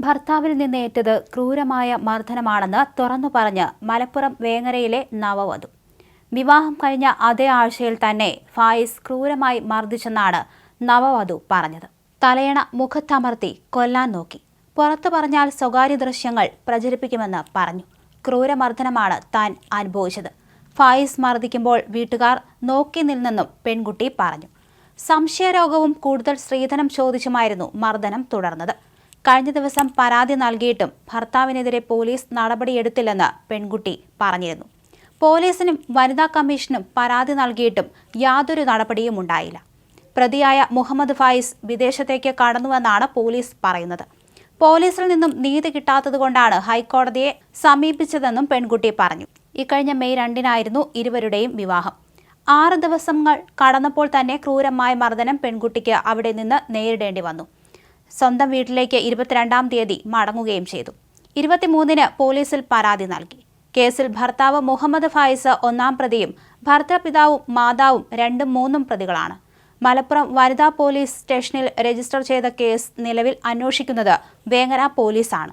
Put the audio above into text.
ഭർത്താവിൽ നിന്ന് ഏറ്റത് ക്രൂരമായ മർദ്ദനമാണെന്ന് തുറന്നു പറഞ്ഞ് മലപ്പുറം വേങ്ങരയിലെ നവവധു. വിവാഹം കഴിഞ്ഞ അതേ ആഴ്ചയിൽ തന്നെ ഫായിസ് ക്രൂരമായി മർദ്ദിച്ചെന്നാണ് നവവധു പറഞ്ഞത്. തലയണ മുഖത്തമർത്തി കൊല്ലാൻ നോക്കി. പുറത്തു പറഞ്ഞാൽ സ്വകാര്യ ദൃശ്യങ്ങൾ പ്രചരിപ്പിക്കുമെന്ന് പറഞ്ഞു. ക്രൂരമർദ്ദനമാണ് താൻ അനുഭവിച്ചത്. ഫായിസ് മർദ്ദിക്കുമ്പോൾ വീട്ടുകാർ നോക്കി നിന്നെന്നും പെൺകുട്ടി പറഞ്ഞു. സംശയരോഗവും കൂടുതൽ സ്ത്രീധനം ചോദിച്ചുമായിരുന്നു മർദ്ദനം തുടർന്നത്. കഴിഞ്ഞ ദിവസം പരാതി നൽകിയിട്ടും ഭർത്താവിനെതിരെ പോലീസ് നടപടിയെടുത്തില്ലെന്ന് പെൺകുട്ടി പറഞ്ഞിരുന്നു. പോലീസിനും വനിതാ കമ്മീഷനും പരാതി നൽകിയിട്ടും യാതൊരു നടപടിയും ഉണ്ടായില്ല. പ്രതിയായ മുഹമ്മദ് ഫായിസ് വിദേശത്തേക്ക് കടന്നുവെന്നാണ് പോലീസ് പറയുന്നത്. പോലീസിൽ നിന്നും നീതി കിട്ടാത്തതുകൊണ്ടാണ് ഹൈക്കോടതിയെ സമീപിച്ചതെന്നും പെൺകുട്ടി പറഞ്ഞു. ഇക്കഴിഞ്ഞ മെയ് രണ്ടിനായിരുന്നു ഇരുവരുടെയും വിവാഹം. ആറ് ദിവസങ്ങൾ കടന്നപ്പോൾ തന്നെ ക്രൂരമായ മർദ്ദനം പെൺകുട്ടിക്ക് അവിടെ നിന്ന് നേരിടേണ്ടി വന്നു. സ്വന്തം വീട്ടിലേക്ക് ഇരുപത്തിരണ്ടാം തീയതി മടങ്ങുകയും ചെയ്തു. ഇരുപത്തിമൂന്നിന് പോലീസിൽ പരാതി നൽകി. കേസിൽ ഭർത്താവ് മുഹമ്മദ് ഫായിസ് ഒന്നാം പ്രതിയും ഭർത്തൃപിതാവും മാതാവും രണ്ടും മൂന്നും പ്രതികളാണ്. മലപ്പുറം വനിതാ പോലീസ് സ്റ്റേഷനിൽ രജിസ്റ്റർ ചെയ്ത കേസ് നിലവിൽ അന്വേഷിക്കുന്നത് വേങ്ങര പോലീസാണ്.